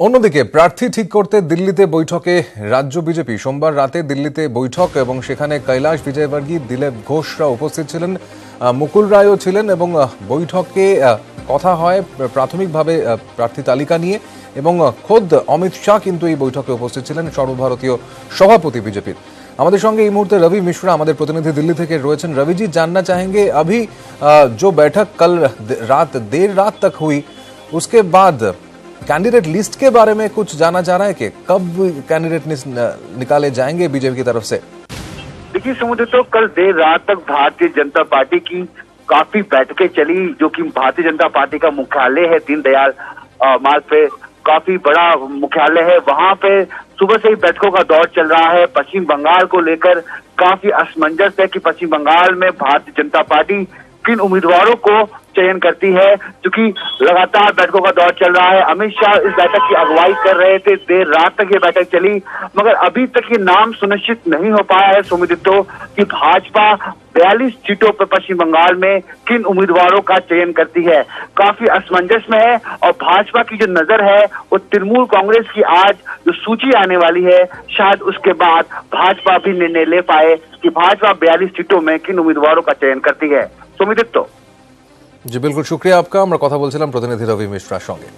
অন্যদিকে প্রার্থী ঠিক করতে দিল্লিতে বৈঠকে রাজ্য বিজেপি সোমবার রাতে দিল্লিতে বৈঠক এবং সেখানে কৈলাস বিজয়বর্গী দিলীপ ঘোষরা উপস্থিত ছিলেন আহ, মুকুল রায়ও ছিলেন এবং আহ, বৈঠকে আহ, কথা হয় প্রাথমিকভাবে আহ, প্রার্থী তালিকা নিয়ে এবং আহ, খোদ অমিত শাহ কিন্তু এই বৈঠকে উপস্থিত ছিলেন সর্বভারতীয় সভাপতি বিজেপির আমাদের সঙ্গে এই মুহূর্তে রবি মিশ্রা আমাদের প্রতিনিধি দিল্লি থেকে রয়েছেন रवि जानना चाहेंगे अभी अ, जो बैठक कल द- रात देर रात तक हुई उसके बाद कैंडिडेट लिस्ट के बारे में कुछ जाना जा रहा है कि कब कैंडिडेट निकाले जाएँगे बीजेपी की तरफ़ से? देखिए समुद्र तो कल देर रात तक भारतीय जनता पार्टी की काफ़ी बैठकें चली, जो कि भारतीय जनता पार्टी का मुख्यालय है दीनदयाल मार्ग पे। काफ़ी बड़ा मुख्यालय है। वहाँ पे सुबह से ही बैठकों का दौर चल रहा है। पश्चिम बंगाल को लेकर काफ़ी असमंजस है कि पश्चिम बंगाल में भारतीय जनता पार्टी किन उम्मीदवारों को चयन करती है, क्योंकि लगातार बैठकों का दौर चल रहा है। अमित शाह इस बैठक की अगुवाई कर रहे थे, देर रात तक ये बैठक चली, मगर अभी तक ये नाम सुनिश्चित नहीं हो पाया है सुमित्रो कि भाजपा बयालीस सीटों पर पश्चिम बंगाल में किन उम्मीदवारों का चयन करती है। काफ़ी असमंजस में है, और भाजपा की जो नज़र है, वो तृणमूल कांग्रेस की आज जो सूची आने वाली है, शायद उसके बाद भाजपा भी निर्णय ले पाए कि भाजपा बयालीस सीटों में किन उम्मीदवारों का चयन करती है। सुमित्रो জি বিলকুল শুক্রিয়া আপকা। আমরা কথা বলছিলাম প্রতিনিধি রবি মিশ্রার সঙ্গে।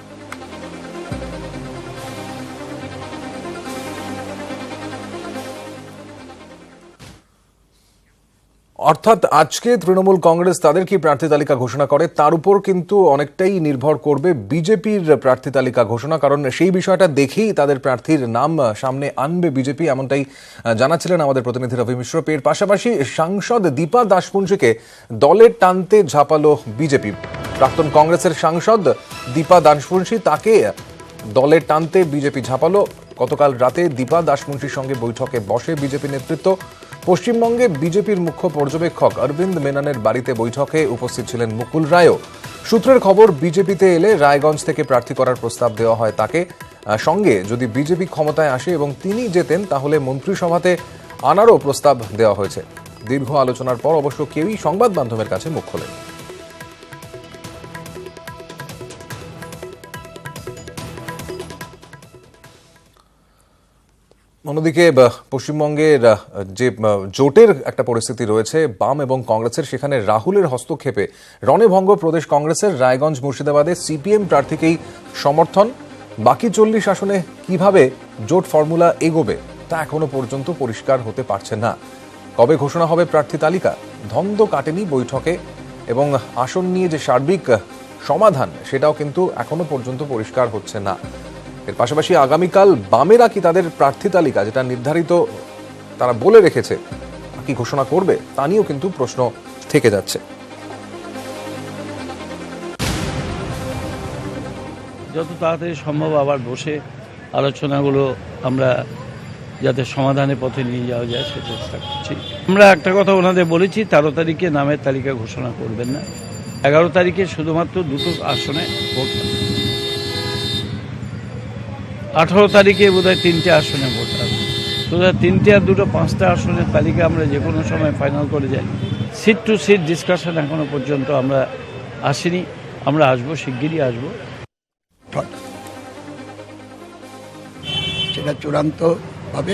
অর্থাৎ আজকে তৃণমূল কংগ্রেস তাদের কি প্রার্থী তালিকা ঘোষণা করে? তার উপর কিন্তু অনেকটাই নির্ভর করবে বিজেপির প্রার্থী তালিকা ঘোষণা, কারণ সেই বিষয়টা দেখেই তাদের প্রার্থীর নাম সামনে আনবে বিজেপি, এমনটাই জানাচ্ছিলেন আমাদের প্রতিনিধি রবি মিশ্র। এর পাশাপাশি সাংসদ দীপা দাসপুঞ্জিকে দলে টানতে ঝাঁপালো বিজেপি। প্রাক্তন কংগ্রেসের সাংসদ দীপা দাসপুঞ্জি তাকে দলে টানতে বিজেপি ঝাঁপালো। গতকাল রাতে দীপা দাসমুন্সির সঙ্গে বৈঠকে বসে বিজেপি নেতৃত্ব পশ্চিমবঙ্গে বিজেপির মুখ্য পর্যবেক্ষক অরবিন্দ মেনানের বাড়িতে বৈঠকে উপস্থিত ছিলেন মুকুল রায়ও। সূত্রের খবর, বিজেপিতে এলে রায়গঞ্জ থেকে প্রার্থী করার প্রস্তাব দেওয়া হয় তাকে। সঙ্গে যদি বিজেপি ক্ষমতায় আসে এবং তিনি যেতেন তাহলে মন্ত্রিসভাতে আনারও প্রস্তাব দেওয়া হয়েছে। দীর্ঘ আলোচনার পর অবশ্য কেউই সংবাদ মাধ্যমের কাছে মুখ খোলেন। অন্যদিকে পশ্চিমবঙ্গের যে জোটের একটা পরিস্থিতি রয়েছে, বাম এবং কংগ্রেসের, সেখানে রাহুলের হস্তক্ষেপে রণেভঙ্গ প্রদেশ কংগ্রেসের, রায়গঞ্জ মুর্শিদাবাদে সিপিএম প্রার্থীকেই সমর্থন। বাকি চল্লিশ আসনে কীভাবে জোট ফর্মুলা এগোবে, তা এখনও পর্যন্ত পরিষ্কার হতে পারছে না। কবে ঘোষণা হবে প্রার্থী তালিকা? ধন্দ কাটেনি বৈঠকে, এবং আসন নিয়ে যে সার্বিক সমাধান, সেটাও কিন্তু এখনও পর্যন্ত পরিষ্কার হচ্ছে না। এর পাশাপাশি আগামীকাল বামেরা কি তাদের প্রার্থী তালিকা যেটা নির্ধারিত তারা বলে রেখেছে কি ঘোষণা করবে, তা নিয়েও কিন্তু প্রশ্ন থেকে যাচ্ছে। যত তাড়াতাড়ি সম্ভব আবার বসে আলোচনাগুলো আমরা যাতে সমাধানের পথে নিয়ে যাওয়া যায়, সে চেষ্টা করছি। আমরা একটা কথা ওনাদের বলেছি, তেরো তারিখে নামের তালিকা ঘোষণা করবেন না। এগারো তারিখে শুধুমাত্র দুটো আসনে ভোট আঠারো তারিখে বোধহয় তিনটে আসনে ভোট হবে। সুতরাং তিনটে আর দুটো পাঁচটা আসনের তালিকা আমরা যে কোনো সময় ফাইনাল করে যাই। সিট টু সিট ডিসকাশন এখনও পর্যন্ত আমরা আসিনি। আমরা আসব, শিগগিরই আসব। সেটা চূড়ান্ত হবে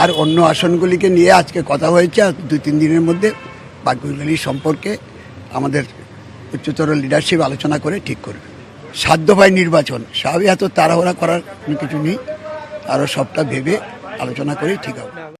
আর অন্য আসনগুলিকে নিয়ে আজকে কথা হয়েছে, আর দুই তিন দিনের মধ্যে বাকিগুলি সম্পর্কে আমাদের উচ্চতর লিডারশিপ আলোচনা করে ঠিক করবে। সাধ্যপায় নির্বাচন। সবই এত তাড়াহুড়া করার কিছু নেই। আরও সবটা ভেবে আলোচনা করেই ঠিক হবে।